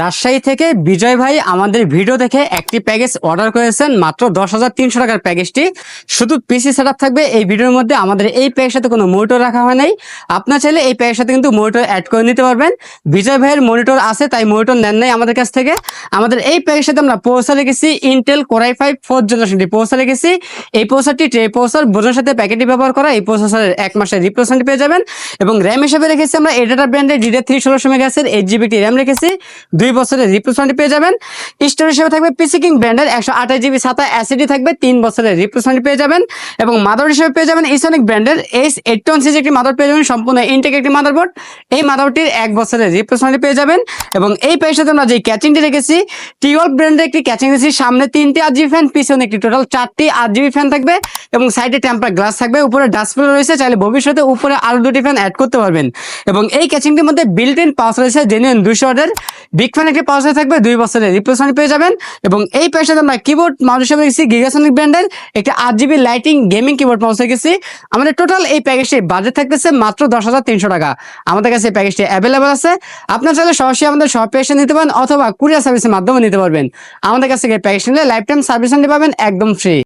রাজশাহী থেকে বিজয় ভাই আমাদের ভিডিও দেখে একটি প্যাকেজ অর্ডার করেছেন, মাত্র দশ হাজার তিনশো টাকার প্যাকেজটি। শুধু পিসি সেট থাকবে, এই ভিডিওর মধ্যে আমাদের এই প্যাকের সাথে কোনো মনিটর রাখা হয় নাই। আপনার চাইলে এই প্যাকের সাথে কিন্তু মনিটর অ্যাড করে নিতে পারবেন। বিজয় ভাইয়ের মনিটর আছে, তাই মনিটর নেন নাই আমাদের কাছ থেকে। আমাদের এই প্যাকের সাথে আমরা পৌঁছা রেখেছি Intel core i five fourth জেনারেশনটি পৌঁছা রেখেছি। এই পৌঁছাটি ট্রে পৌঁছার বোঝার সাথে প্যাকেটটি ব্যবহার করা, এই প্রসেসরের এক মাসের রিপ্রেজেন্ট পেয়ে যাবেন। এবং র্যাম হিসেবে রেখেছি আমরা এডাটা ব্র্যান্ডের ডিডে থ্রি ষোলোশো মেগাসের এইট জিবিটি র্যাম রেখেছি। দুই বছরের রিপ্লেসমেন্ট পেয়ে যাবেন। স্টোর হিসেবে থাকবে পিসি কিং ব্র্যান্ডের একশো আঠাশ জিবি সাতা অ্যাসিডি থাকবে তিন বছরের রিপ্লেসমেন্ট পেয়ে যাবেন। এবং মাদার হিসেবে পেয়ে যাবেন ইসনিক ব্র্যান্ডের এস এইট ওয়ান সিজ একটি মাদার পেয়ে যাবেন, সম্পূর্ণ ইনটেক একটি মাদারবোর্ড। এই মাদারটির এক বছরের রিপ্লেসমেন্ট পেয়ে যাবেন। এবং এই সাথে আমরা যে ক্যাচিংটি রেখেছি টিওয়াল ব্র্যান্ডের একটি ক্যাচিং রেখেছি সামনে তিনটি আট জিবি ফ্যান পিছনে একটি টোটাল চারটি আট জিবি ফ্যান থাকবে। এবং সাইডে টেম্পার গ্লাস থাকবে, উপরে ডাস্টবিন রয়েছে, চাইলে ভবিষ্যতে উপরে আরও দুটি ফ্যান অ্যাড করতে পারবেন। এবং এই ক্যাচিংটির মধ্যে বিল্ট ইন পাওয়ার রয়েছে জেনুইন দুশো ওয়াটের। বিগ ফ্যান একটি পাওয়ার থাকবে? দুই বছরের রিপ্লেসমেন্ট পেয়ে যাবেন। এবং এই সাথে আমরা কিবোর্ড মাউস হিসেবে রেখেছি গিগাসনিক ব্র্যান্ডের একটি আট GB lighting gaming keyboard mouse গেছি। আমাদের টোটাল এই প্যাকেজটি বাজেট থাকতেছে মাত্র দশ হাজার তিনশো টাকা। আমাদের কাছে এই প্যাকেজটি অ্যাভেলেবল আছে। আপনার চাইলে সরাসরি আমাদের শপে এসে নিতে পারেন অথবা কুরিয়ার সার্ভিসের মাধ্যমে নিতে পারবেন। আমাদের কাছ থেকে প্যাকেজ নিলে লাইফ টাইম সার্ভিস পাবেন একদম ফ্রি